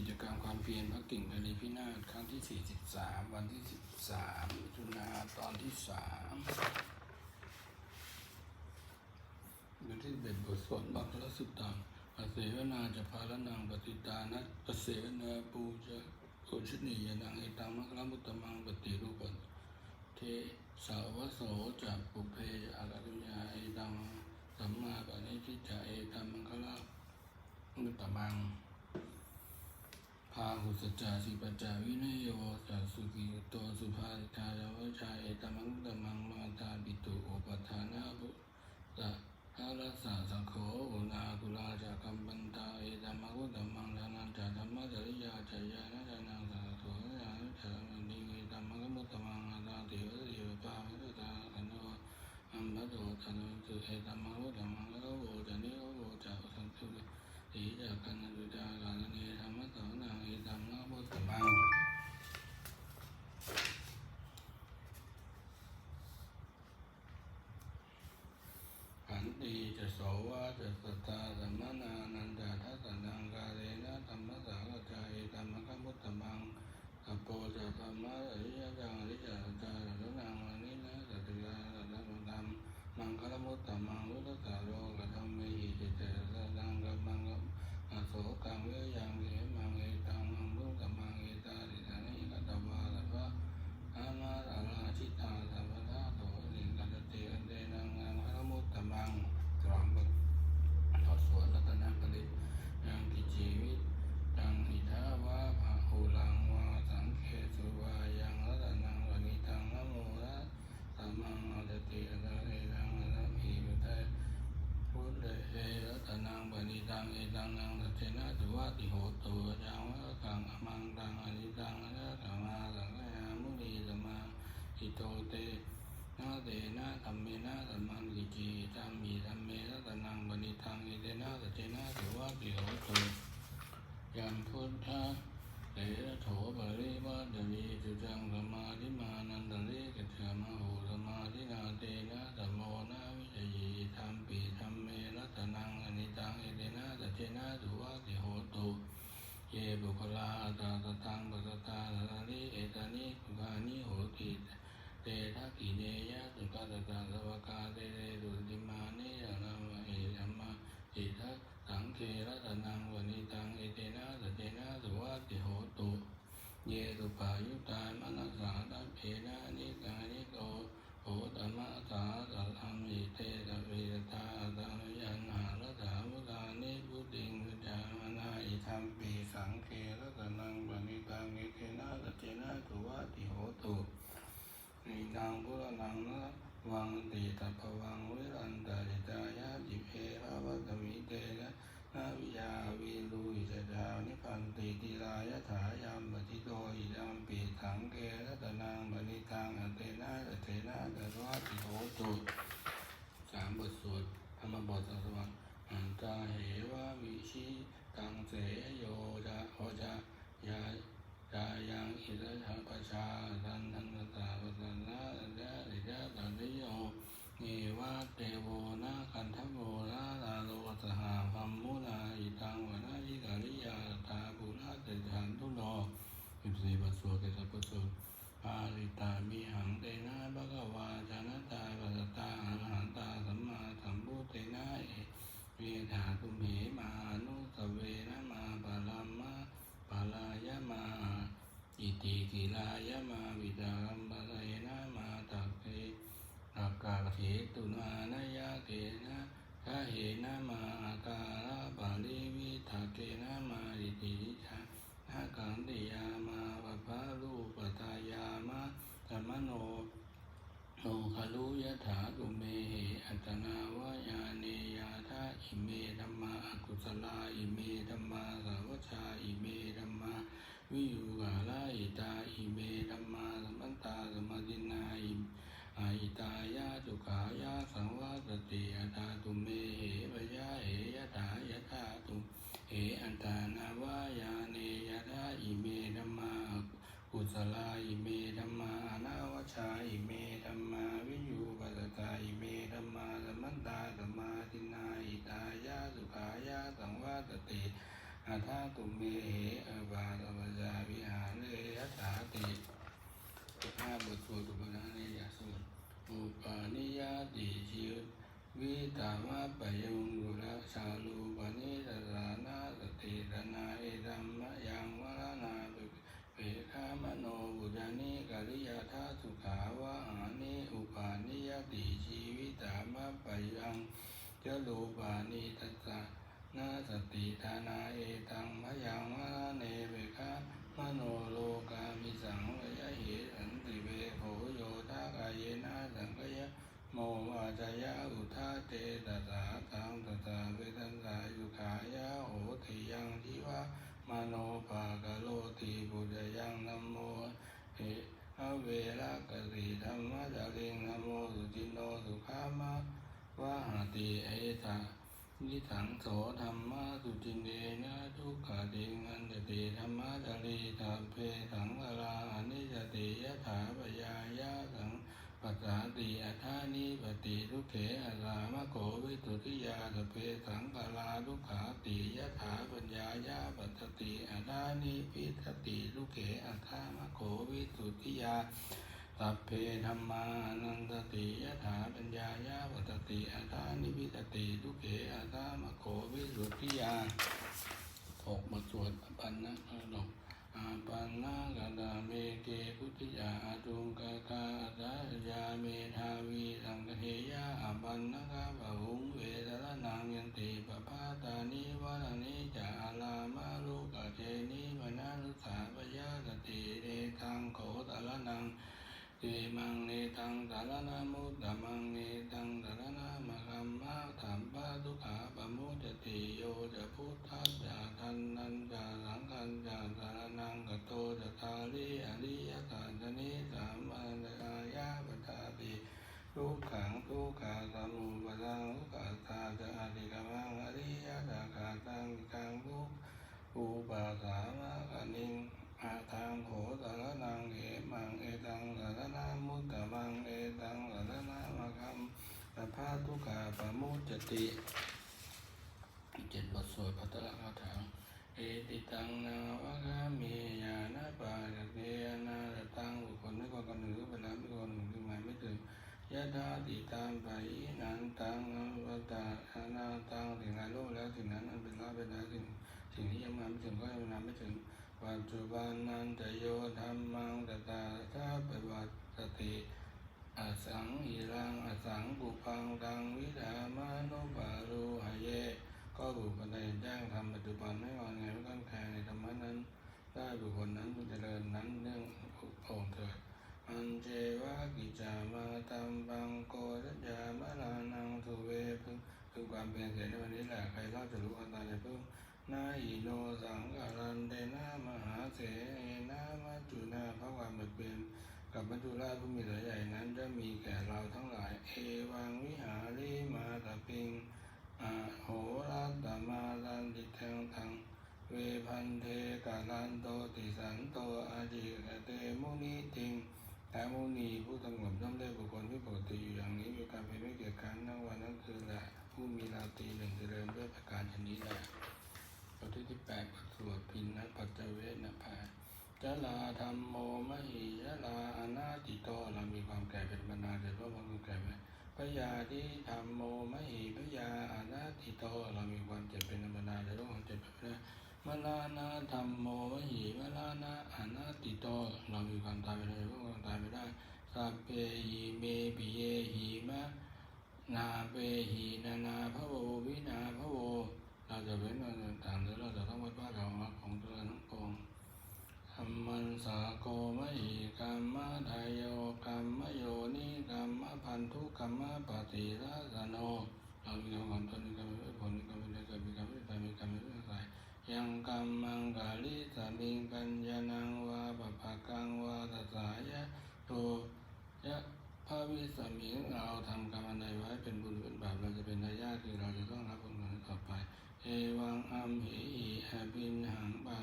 กิจกรรมความเพียรพระกิ่งทะเลพินาศครั้งที่ 43 วันที่ 13มิถุนาตอนที่3วันที่เบ็ดบทสวดบัพระสุตตังปเสวนาจะพาลนังปฏิตานัปเสวนาปูจะโอชนียนังเอตังมะคลมุตตมังปฏิรูปเทสาวโสจะปุเพอากัญญาเอตังสัมมาปณิทิจะเอตัมมังคลมุตตมังาหุสจาสิปัจจาวินโยจัสสุกิโตสุภาตายาวชาเอตมังตมังมาตาปิตุโอปทานาบุตะหารัสสะสังโฆอุณากุลาจักัมปันตาเอตมังกุตมังทานันจาธรรมะจริยาจายานะจานังสังโฆญาณจานันติเอตมังกมุตตมังอาตาเทวเทวปาวิตาคันโนอัมบะโตทันตุเอตมังกุตมังละโวจานิโวจะสันตุ ทีจากกันดุจาลาเนธรรมะสาวนาเอตัมนะพุทธมังขันติจะโสวาจะสตตาสัมมนานันดาทัสสนังกาเลนะธรรมะสาวจาเอตัมมะกัมพุทธมังกัปโปจะธรรมะอริยจังอริยสัจจาระนังวานินะสัตติลาสัตตะธรรมมังคลมุตตมังรุตตะโลกธรรมเมหิเจเจสังกัมมังกัม อาโสกังเวยังเขมังเอตังมังพุทธมังเอตาดิสานิกัตตวาลภะอามาราราชิตาสัพพะโตนิกัตเตอันเตนังอังคารมุตตมังตรังบทอดสวดรัตนกฤษยังกิจีวิตตังหิทาวาภะหูลังวาสังเคสุวายังรัตนังวนิตังนะโมระสัมมังอรติอัตเรรังอรหิมุตเต พุทธเอรัตนังปณิตังเอตังนังสัจเจนะสุวัติโหตุยังวะกังอมังตังอนิตังอนัตตมาสังฆยามุนีสมาอิโตเตนะเต นะธัมเมนะสัมมันกิจิตัมมีธัมเมนะตนังปณิทังอิเตนะสัจเจนะสุวัติโหตุยันพุทธะเตระโถปริวัตติจุจังสมาธิมานันตริกัจฉามโหสมาธินาเตนะสัมโมนะวิจยีธรรมปีธรรมเมรัตนังอนิตังเอเตนะสัจเจนะสุวัติโหตุเยบุคลาอัตตาตตังปัสสตาสานิเอตานิสุขานิโหติเตทักขิเนยะสุขัสสะสวากาเตเรสุติมานิยานามะเอธัมมะอิทัสสังเครัตนังวนิตังเอเตนะสัจเจนะสุวัติโหตุ เยสุปายุตามนัสสาตัเพนะนิกานิโกโหตมะสาสัทธังอิเตตะเวตาตังยันหารัฐามุตานิพุติงสุจามนาอิธรรมปีสังเครัตนังปณิตังเอเทนะสัจเจนะสุวัติโหตุนิตังพุระนังนะวังติตะภวังวิรันตาริตายาจิเพระวัตมิเตนะ นาวิยาวีลุยจะดาวนิพันติติลายถายามปฏิโตอิดัมปีถังเกรัตนางบณิตังอเตนะอเทนะกรวัติโหตุสามบทสวดธรรมบทสังสวรรค์อันตาเหวะวิชิตังเสโยจะโอจะยายายังอิระชาปชาทันทันตาปสันนะเดริยะตันติโย เนวะเตโวนะคันทโวนะลาโลสหาพัมมุนาอิตังวนายิกาลิยาตาปุระเตจันตุโลสิบสี่บทสวดเตสัพพสวดปาริตามิหังเตนะภะคะวาจานะตาปัสสตาอรหันตาสัมมาสัมพุทเตนะเอเมธาตุมเหมานุสเวนะมาปะลัมมะปะลายะมา อิ ติกิลายะมาวิดารัมปะเยนะมาตักเตอากาเถตุนานายาเกนะทะเหนะมาอาการะบาลีวิทาเกนะมาอิติชานากันติยามาปะพะรูปตายามะธรรมโนโนคารุยถาตุเมเหอัตนาวายาเนยา ตุเมเหอวาตวจาวิหารเลยถาติห้าบทสวดอุปนาเนยสูตรอุปาณิยติชิววิตามะปยุงกุลชาลูปนิสสานาสติรนาเอตัมมะยังวรนาปิเปขามโนบุญานิกริยาธาสุขาวะหานิอุปาณิยติชีวิตามะปยังเจลูปานิตัสสะ นาสติทานาเอตังมะยังมะเนเวคะมโนโลกามิสังวยะเหสันติเวโหโยทากายนะสังกยะโมวาจายะอุทาเตตสาตังตตาเวทันสายุขายะโหติยังทิวะมโนภากโลติบุญยังนัมโมเหอเวรากติธรรมะจาริงนโมสุจินโนสุขามะวะหติเอตา นิถังโสธรรมะสุจินเดนะทุกขติงันจติธรรมะจารีธาเพสังวราอนิจติยะถาปยายะสังปัสสาติอัฏฐานิปติทุกเขอาสามะโกวิตุทิยาสพเพสังกาลาทุกขาติยะถาปัญญายาปัสสติอัฏฐานิพิสติทุกเขอัฏฐามะโกวิตุทิยา สัพเพธรรมานันตติยถาปัญญายาวัตติอาตานิพิตติทุกเขอาตามะโควิสุทธิยาถกบทสวดปันนะดกอาปันนากตาเมเกพุทธิยาอาตุงกาคาตายาเมทาวีสังกเทยาอาปันนะกาบะหุงเวทละนางยันติปะพาตานิวานิจาอาลามาลุกะเทนิมนานุสาปยาสติเดทังโขตละนัง เอมังเนตังสารนามุตตะมังเนตังสารนามะคัมมาถามปะทุกขาปะโมจติโยจะพุทธัสสะทันนันจะสังคันจะสารนังกโตจะทาริอริยสัจนิสามัญญายาปทาติทุกขังทุกขาสมุปะทังทุกขาตาจะอธิกมังอริยสัจขาตังกังทุกอุปาสามะกนิง อาทางโหสารนังเหมังเอตังสารนามุตตะมังเอตังสารนามะคัมสภาทุกขาป ติเจ็ดบทสวดพัตตะคาถาเอติตังนาวะกามียานาปาเกยนาตตังบุคคลไม่ก่อกันหนึ่งเวลาไม่ก่อหนึ่งถึงหมายไม่ถึงยะธาติตามไปนันตังอวตาอานาตังถึงงานโลกแล้วถึงนั้นอันเป็นลาเป็นล้วถึงสิ่งที่ยังมาไม่ถึงก็ยังมาไม่ถึงปัจจุบันนันตโยธรรมังตตาชาปวัตสติ อสังหิรังอสังบุพังตังวิธามานุปารุหเย ก็บุคคลใดแจ้งทำปัจจุบันไม่วางไงไม่ต้องแคร์ในธรรมะนั้นได้บุคคลนั้นผู้เจริญนั้นเรื่ององค์เถิดอันเจวะกิจามาตัมปังโกรัจจามะลานังสุเวพึงคือความเป็นเสรีในวันนี้แหละใครเล่าจะรู้อันตรายเพิ่งนาอิโนสังกาลันเดนามหาเสเอนามจุนาพระความเบิดเบน กับมัจจุราชผู้มีเหลือใหญ่นั้นจะมีแก่เราทั้งหลาย เอวังวิหาริมาตะปิงอโหรัตมาลันติเทงทัง เวพันเทกาลันโตติสันโตอาจิกเตมุนิติงแต่มุนีผู้สงบย่อมได้บุคคลที่ปกติอยู่อย่างนี้มีการเป็นไม่เกียจคร้านทั้งวันทั้งคืนแหละผู้มีราตรีหนึ่งเจริญด้วยประการชนนี้แหละบทที่ที่แปดบทสวดพินนะปัจจเวนะภา จลาธรรมโมมหิยลาอนาติโตเรามีความแก่เป็นบรรดาเดี๋ยวว่าความแก่ไปพยาที่ธรรมโมมหิพยาอนาติโตเรามีความเจ็บเป็นบรรดาเดี๋ยวว่าความเจ็บไปได้มลานาธรรมโมมหิมลานาอนาติโตเรามีความตายไปได้ว่าความตายไม่ได้สัพเพหิเมปิเยหิมะนาเปหินานาพระโววินาพระโวเราจะเว้นวันต่างๆหรือเราจะต้องวัดว่าเราของตัวทั้งปวง ธรรมันสาโกมหิกรรมะทายโยกรรมะโยนิกรรมะพันธุกรรมะปฏิรัสโนเรามีกรรมก่อนตนนี้กรรมไม่ผลกรรมไม่ได้เกิดมีกรรมไม่ไมีกรรมไม่ได้ใส่ยังกรรมังกาลิสามิงกัญญานังวาปะภะกังวาตัสายะโตยะพระวิสามิงเราทำกรรมอันใดไว้เป็นบุญเป็นบาปเราจะเป็นทายาทคือเราจะต้องรับผลนั้นต่อไป เอวังอัมหิอิอาบินหังปา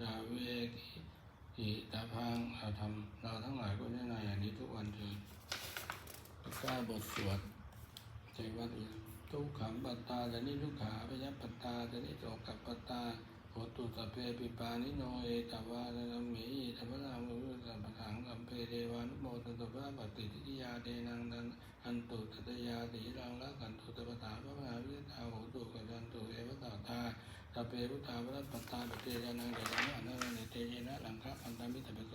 จาเวกิ หิตาพังเราทำเราทั้งหลายก็ได้ในอย่างนี้ทุกวันเถิดก้าบทสวดใจวัดทุกขังปัตตาแต่นี้ทุกขาพยัปปัตตาแต่นี้โสกับปัตตาโหตุตุสัพเพปิปานิโนเอตวานะนัมเมหิธรรมนามุสัพพทังสัมเพเทวานุโมตุสัพพะปฏิทิยาเทนังดันอันตุตัตยาติรังละกันตุตปตาพระมหาวิทาหูตุกัจันตุเอวตาตา ตาเปพุทธาวัตปตาเตยานังเดรังอนันเนเตเยนะลังคะอันตมิตะเปโส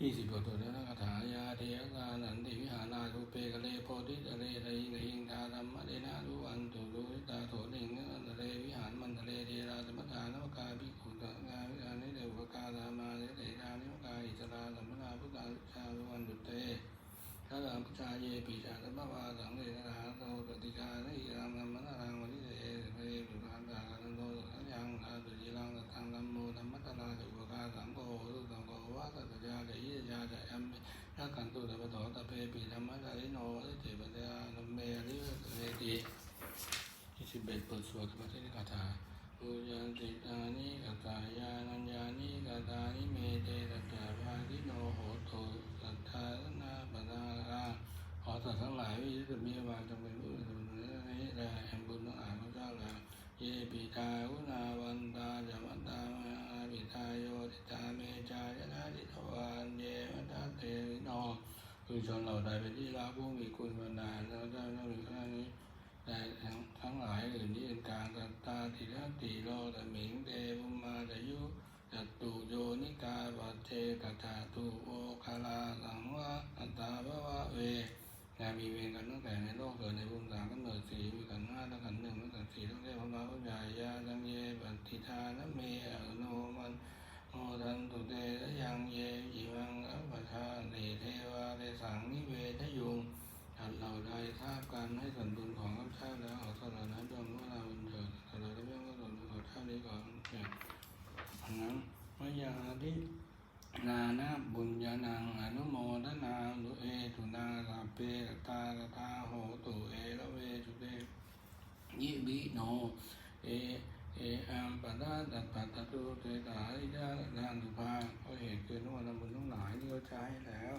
ยี่สิบบทตัวนั้นคาถายาเทยกานันติวิหารารูเปกะเลโพธิทะเลไรไรหิงทาธรรมะเดนะรูอันตุรูตาโถเิงทะเลวิหารมันทะเลเทราสมทานวกา ติที่สิบเอ็ดบทสวดธรรมเทศคาถาปุยันติตานิกตายานัญญานิกตานิเมเตตัจาภาริโนโหตุสัทธานาปนาราขอสัตว์ทั้งหลายวิสุทธิมีวาจงเป็นผู้สุนนี้แด่แห่งบุญทั้งหลายพระเจ้าแล้วเยปิตาอุนาวันตาจามันตามาปิตาโยติตาเมจายนะทิทวานเยมัตตาเตวิโนคือชนเหล่าใดเป็นที่รักผู้มีคุณมานานแล้วได้ต้องมีข้านี้ แต่ทั้งทั้งหลายอื่นที่เป็นกลางกัตตาติระติโลตะหมิงเตภุมาตยุจตตุโยนิกาวัเจกตาตุโอคาลาสังวะอัตตาภวะเวงานมีเวรกันตั้งแต่ในโลกเกิดในภูมิสามกำเนิดสี่มีกันห้าทั้งกันหนึ่งทั้งกันสี่ต้องได้พระมาพุทธายาตังเยปัตติทานะเมอโนมันโมทันตุเตระยังเยจิมังอัปปทาเนเทวาเตสังนิเวทยุง อันเราได้ทราบกันให้ส่วนบุญของข้าพเจ้าแล้วขอสละนั้นจงว่าเราบุญเถิดสละได้เรื่องก็ส่วนบุญของเจ้านี้ก่อนเนี่ยอันนั้นมยาดินานาบุญญานังอนุโมทนาลุเอตุนาสัพเพตาตาโหตุเอระเวจุเตยิบิโนเอเออัมปะดาตัดปัตตะตุเตตาอิยาลานตุภาเพราะเหตุเกิดนวันบุญทั้งหลายที่เขาใช้แล้ว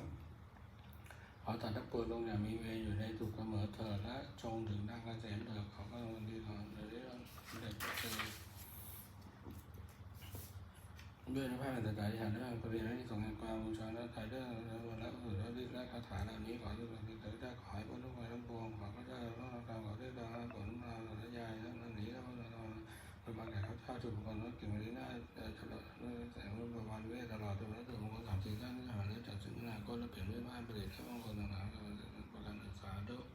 ขอตัดทักปวงลงอย่างมีเวรอยู่ในสุขเสมอเถิดและจงถึงทางกระเกษมเถิดขอพระองค์ดีก่อนเดี๋ยวได้เด็ดเจอด้วยพระแผ่นตายที่หันได้ปริยัติที่ส่งแห่งความบูชาและถ่ายด้วยวันละอื่นและฤทธิ์และคาถาเหล่านี้ขอทุกคนที่เกิดได้ขอให้พ้นทุกข์ภัยทั้งปวงขอพระเจ้าพระกรรมขอได้ดาผลมาสัญญาและนั้นนี้แล้ว ประมาบันนะครับข้าจุดมังกรลดกิ่งวันได้ตลอดแสงรุ่งประมาณเวทตลอดตัวนั้นถึงมังกรสามสี่ท่านที่หาเรื่อจากสิ่งนาก็แะเปลี่ยนด้วยบ้านเปลี่ยนแค่มังกรต่างๆประการศึกษาด้วย